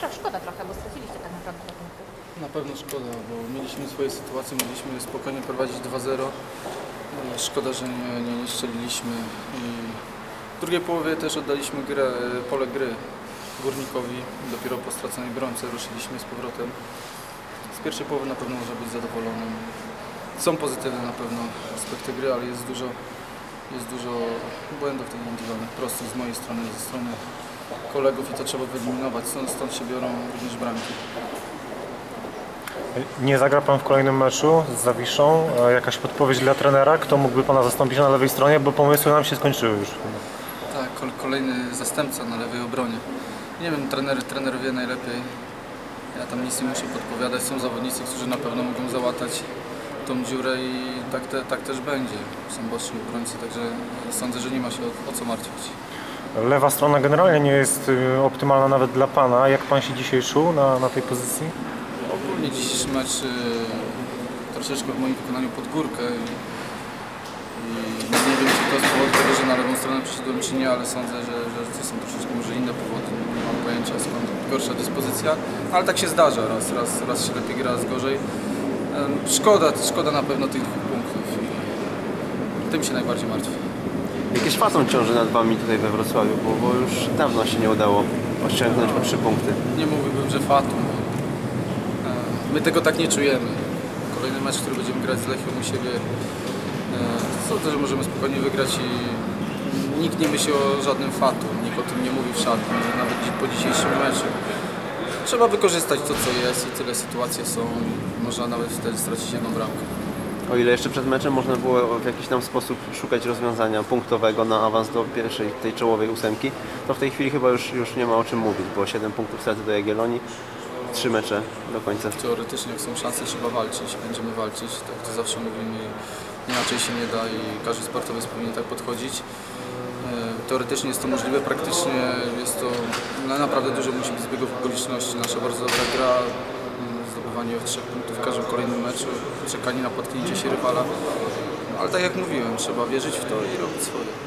Trochę szkoda trochę, bo straciliście tak naprawdę te punkty. Na pewno szkoda, bo mieliśmy swoje sytuacje, mogliśmy spokojnie prowadzić 2-0. I Szkoda, że nie, nie, nie strzeliliśmy. I w drugiej połowie też oddaliśmy grę, pole gry górnikowi. Dopiero po straconej bramce ruszyliśmy z powrotem. Z pierwszej połowy na pewno można być zadowolonym. Są pozytywne na pewno aspekty gry, ale jest dużo, jest dużo błędów tych indywidualnych, prostych z mojej strony, ze strony kolegów i to trzeba wyeliminować. Stąd, stąd się biorą również bramki. Nie zagra Pan w kolejnym meczu z Zawiszą? A Jakaś podpowiedź dla trenera? Kto mógłby Pana zastąpić na lewej stronie? Bo pomysły nam się skończyły już. Tak, kol- kolejny zastępca na lewej obronie. Nie wiem, trener, trener wie najlepiej. Ja tam nic nie muszę podpowiadać. Są zawodnicy, którzy na pewno mogą załatać tą dziurę i tak, te, tak też będzie. Są boczni obrońcy, także sądzę, że nie ma się o, o co martwić. Lewa strona generalnie nie jest y, optymalna nawet dla Pana. Jak Pan się dzisiaj czuł na, na tej pozycji? Ogólnie dzisiejszy mecz y, troszeczkę w moim wykonaniu pod górkę i, i nie wiem, czy to z powodu tego, że na lewą stronę przyszedłem, czy nie, ale sądzę, że, że to są troszeczkę może inne powody. Nie mam pojęcia skąd gorsza dyspozycja, ale tak się zdarza. Raz, raz, raz się lepiej gra, raz gorzej. Szkoda, szkoda na pewno tych dwóch punktów. i Tym się najbardziej martwię. Jakieś fason ciąży nad Wami tutaj we Wrocławiu, bo, bo już dawno się nie udało osiągnąć po trzy punkty. Nie mówiłbym, że fatum. E, My tego tak nie czujemy. Kolejny mecz, który będziemy grać z Lechią u siebie, e, sądzę, że możemy spokojnie wygrać i nikt nie myśli o żadnym fatum, nikt o tym nie mówi w szatni, nawet po dzisiejszym meczu. Trzeba wykorzystać to, co jest i tyle sytuacje są można nawet wtedy stracić jedną bramkę. O ile jeszcze przed meczem można było w jakiś tam sposób szukać rozwiązania punktowego na awans do pierwszej, tej czołowej ósemki, to w tej chwili chyba już, już nie ma o czym mówić, bo 7 punktów straty do Jagiellonii, 3 mecze do końca. Teoretycznie jak są szanse, trzeba walczyć, będziemy walczyć, tak to zawsze mówimy, inaczej się nie da i każdy sportowiec powinien tak podchodzić. E, Teoretycznie jest to możliwe, praktycznie jest to no, naprawdę dużo musi być zbiegów okoliczności. Nasza bardzo dobra gra, trzech punktów w każdym kolejnym meczu, czekanie na potknięcie się rywala. Ale tak jak mówiłem, trzeba wierzyć w to i robić swoje.